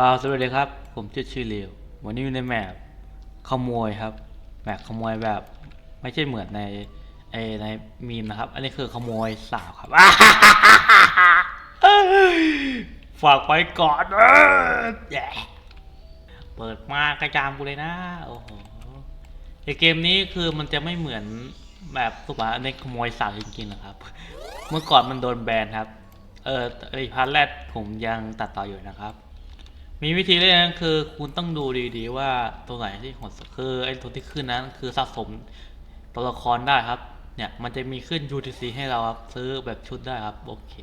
ก็สวัสดีครับผมชื่อชื่อเลียววันนี้อยู่ในแมปขโมยครับแมปขโมยแบบไม่ใช่เหมือนในไอในมีมนะครับ อันนี้คือขโมยสาวครับฝากไว้ก่อนเออแย่เปิดมากระจามกูเลยนะโอ้โหในเกมนี้คือมันจะไม่เหมือนแบบสุภาในขโมยสาวจริงๆนะครับ เมื่อก่อนมันโดนแบนครับ เออไอพาร์ทแรกผมยังตัดต่ออยู่นะครับ มีวิธีเล่นนั้นคือคุณต้องดูดีๆว่าตัวไหนที่หดคือไอ้ตัวที่ขึ้นนั้นคือสะสมตัวละครได้ครับ เนี่ยมันจะมีขึ้น UTC ให้เราครับซื้อแบบชุดได้ครับโอเค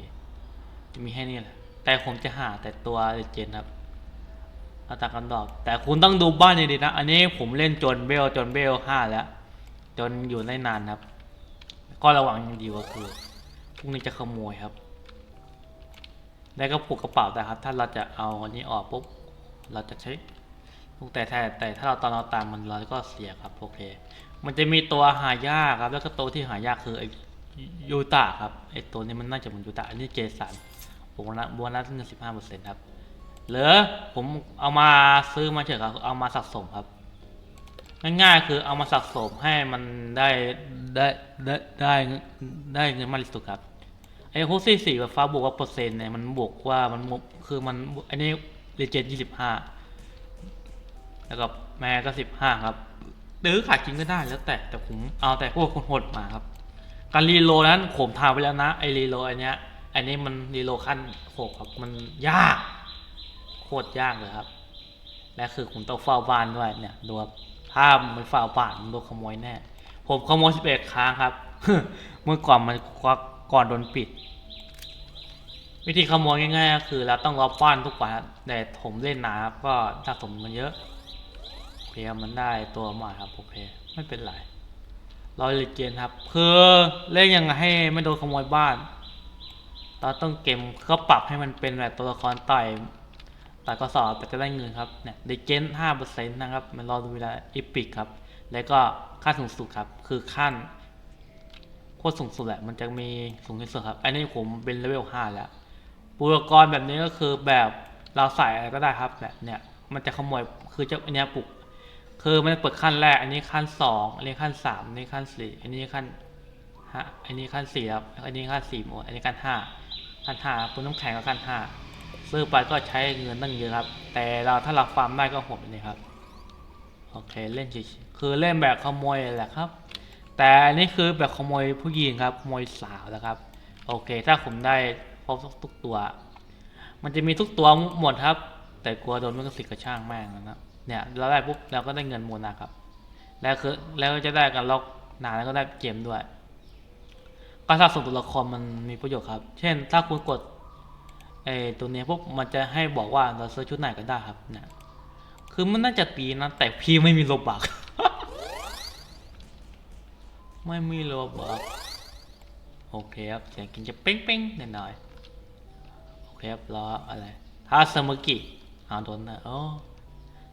จะมีให้นี่แหละแต่ผมจะหาแต่ตัวเลเจนครับอาตากันดอกแต่คุณต้องดูบ้านดีๆนะ อันนี้ผมเล่นจนเบลจนเบลห้าแล้ว จนอยู่ได้นานครับ ก็ระวังอย่างดีก็คือพวกนี้จะขโมยครับ แล้วก็ผูกกระเป๋าแต่ครับ ถ้าเราจะเอาอันนี้ออกปุ๊บ เราจะใช้ลูกแต่แต่แต่ถ้าเราตอนเราตามมันเราก็เสียครับโอเค มันจะมีตัวหายากครับ แล้วก็ตัวที่หายากคือไอ้ยูตะครับไอ้ตัวนี้มันน่าจะเป็นยูตะอันนี้เจสันโบนัสโบนัสเงินสิบห้าเปอร์เซ็นต์ครับเหลือผมเอามาซื้อมาเฉยครับเอามาสะสมครับ ง่ายๆคือเอามาสะสมให้มันได้ได้ได้ได้ได้เงินมากที่สุดครับ ไอ้พวกสี่สี่กับฟ้าบวกว่าเปอร์เซ็นต์เนี่ยมันบวกว่ามันคือมันอันนี้เรเจนยี่สิบห้าแล้วก็แม่ก็สิบห้าครับหรือขาดจริงก็ได้แล้วแต่แต่ผมเอาแต่พวกคนโหดมาครับ การรีโลนั้นผมทำไปแล้วนะไอรีโลอันเนี้ยอันนี้มันรีโลขั้นหกครับมันยากโคตรยากเลยครับ และคือผมต้องเฝ้าบ้านด้วยเนี่ยดูครับถ้ามันเฝ้าบ้านมันโดนขโมยแน่ ผมขโมยสิบเอ็ดครั้งครับ เมื่อก่อนมันก่ ก่อนโดนปิด วิธีขโมยง่ายๆก็คือเราต้องรอป้อนทุกวันแต่ผมเล่นหนาครับก็สะสมมันเยอะเคครับมันได้ตัวใหม่ครับโอเคไม่เป็นไรรอเลเจนครับคือเล่นยังไงให้ไม่โดนขโมยบ้านเราต้องเกมก็ปรับให้มันเป็นแบบตัวละครต่อยต่อยก็สอบแต่จะได้เงินครับเนี่ยเลเจนห้าเปอร์เซ็นต์นะครับมันรอดูเวลาอีพิกครับแล้วก็ขั้นสูงสุดครับคือขั้น คตรสูงสุดแหละ มันจะมีสูงที่สุดครับ อันนี้ผมเป็นเลเวลห้าแล้วอุปกรณ์แบบนี้ก็คือแบบเราใส่อะไรก็ได้ครับแบบเนี่ย มันจะขโมย คือจ้าอันนี้ปลุก คือมันเปิดขั้นแรก อันนี้ขั้นสองอันนี้ขั้นสามอันนี้ขั้นสี่อันนี้ขั้นห้าอันนี้ขั้นสี่ครับ อันนี้ขั้นสี่หมด อันนี้ขั้นห้าขั้นห้าปุนน้ำแข็งก็ขั้นห้าซื้อไปก็ใช้เงินตั้งเยอะครับ แต่เราถ้าเราฟาร์มได้ก็โหดเลยครับ โอเค เล่นเฉยๆคือเล่นแบบขโมยแหละครับ แต่อันนี่คือแบบขโมยผู้หญิงครับขโมยสาวนะครับ โอเค ถ้าผมได้ครบทุกตัว มันจะมีทุกตัวหมดครับ แต่กลัวโดนมันก็สิทธิ์กระช่างแม่งนะครับเนี่ยเราได้ปุ๊บเราก็ได้เงินโมนะครับ แล้วคือแล้วก็จะได้กันล็อกนานแล้วก็ได้เกมด้วยการสะสมตัวละครมันมีประโยชน์ครับ เช่น ถ้าคุณกดไอ้ตัวนี้ปุ๊บมันจะให้บอกว่าเราซื้อชุดไหนก็ได้ครับเนี่ยคือมันน่าจะปีนะแต่พี่ไม่มีโลบัก ไม่มีโลบักโอเคครับเสียงกินจะเป้งเป้งๆหน่อยๆโอเคครับรออะไรถ้าสมุกิเอาโดนนะโอ้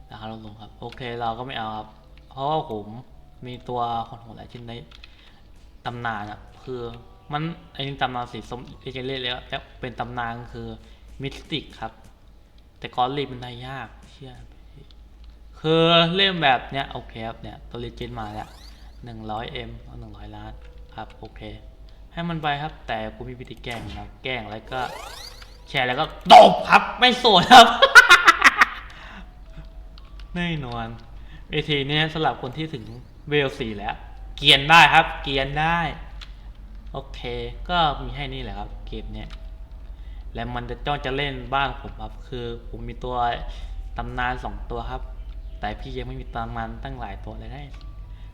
ราคาลดลงครับ โอเคเราก็ไม่เอาครับ เพราะว่าผมมีตัวคนหัวหลายชิ้นในตำนานอะคือมันไอ้นี่ตำนานสีส้มที่จเรียแล้วแล้วเป็นตำนานคือมิสติกครับ แต่กอรีมันได้ยากเชื่อคือเล่มแบบเนี้ยโอเคครับเนี่ยตัวเลเจนมาแล้ว หนึ่งร้อยเอ็มหนึ่งร้อยล้านครับโอเค ให้มันไปครับ แต่กูมีวิธีแกล้งนะแกล้งแล้วก็ แชร์แล้วก็ตบครับไม่สวยครับแน่นอนวิธีนี้สำหรับคนที่ถึงเวลสี่แล้ว เกียนได้ครับ เกียนได้ โอเค ก็มีให้นี่แหละครับ เกมเนี้ยและมันจะจ้องจะเล่นบ้านผมครับ คือผมมีตัวตำนานสองตัวครับ แต่พี่ยังไม่มีตำนานตั้งหลายตัวเลยได้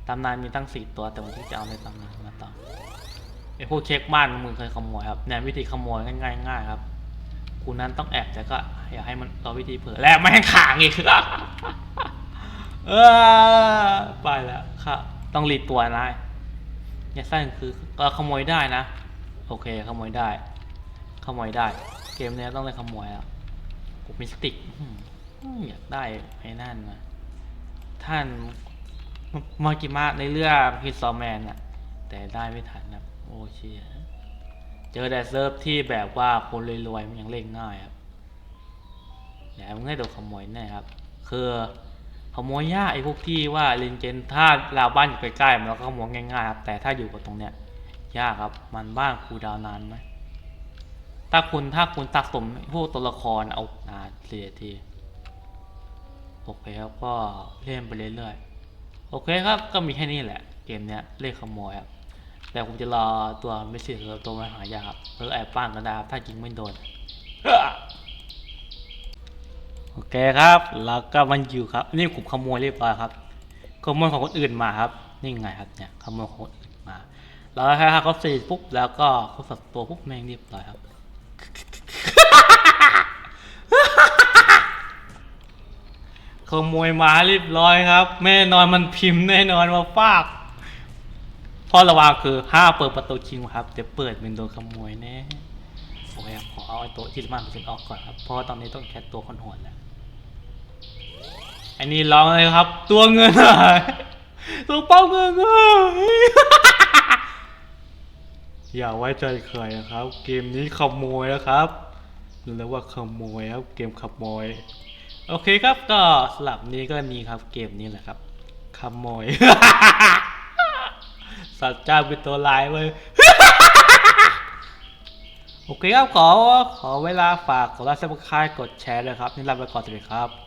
ตำนานมีตั้งสี่ตัวแต่ผมที่จะเอาในตำนานมาต่อไอพวกเช็คบ้านมึงเคยขโมยครับเนี่ยวิธีขโมยง่ายง่ายครับคุณนั้นต้องแอบแต่ก็อย่าให้มันต่อวิธีเผื่อและไม่ให้ขางอีกเออไปแล้วครับต้องรีดตัวนะเนี่ยสั้นคือก็ขโมยได้นะ โอเคขโมยได้ ขโมยได้ เกมเนี้ยต้องเลยขโมยอะกูมิสติกอยากได้ไอ้นั่นมาท่าน มากิมาในเรื่องฮิตซอแมนอะแต่ได้ไม่ทันนะโอ้เชียเจอแต่เซิร์ฟที่แบบว่าคนรวยๆมันยังเล่นง่ายครับเดี๋ยวมึงให้โดนขโมยแน่ครับ คือขโมยยากไอ้พวกที่ว่าเลนเจนถ้าเราบ้านอยู่ใกล้ๆมันก็ขโมยง่ายๆครับแต่ถ้าอยู่กับตรงเนี้ยยากครับ มันบ้านครูดาวนานไหมถ้าคุณถ้าคุณสะสมพวกตัวละครเอานานเสียทีโอเคครับก็เล่นไปเรื่อยๆ โอเคครับก็มีแค่นี้แหละ เกมเนี้ยเล่นขโมยครับ แต่ผมจะรอตัวไม่สิหรือตัวมาหายาครับหรือแอบป้างก็ได้ครับถ้ายิงไม่โดนโอเคครับแล้วก็มันอยู่ครับ นี่ผมขโมยเรียบร้อยครับขโมยของคนอื่นมาครับนี่ไงครับเนี่ยขโมยของคนอื่นมา แล้วแค่เขาเสร็จปุ๊บแล้วก็เขาสับตัวปุ๊บแม่งเรียบร้อยครับ ข โมยมาเรียบร้อยครับแน่นอนมันพิมพ์แน่นอนว่าฟากข้อระวังคือห้าเปิดประตูคิงครับเดี๋ยวเปิดเป็นโดนขโมยแน่โอเคครับขอเอาไอ้ตัวที่มันเป็นออกก่อนครับเพราะว่าตอนนี้ต้องแคสตัวคนโหดแล้วอันนี้ร้องเลยครับ ตัวเงินตัวเป้าเงินอย่าไว้ใจใครนะครับ เกมนี้ขโมยนะครับเรียกว่าขโมยครับเกมขโมย โอเคครับก็สลับนี้ก็นี่ครับเกมนี้แหละครับขโมย สัตว์เจ้าเป็นตัวลายเลยโอเคครับขอขอเวลาฝากกดไลค์สับสไครต์กดแชร์เลยครับ นี่ลาไปก่อนสวัสดีครับ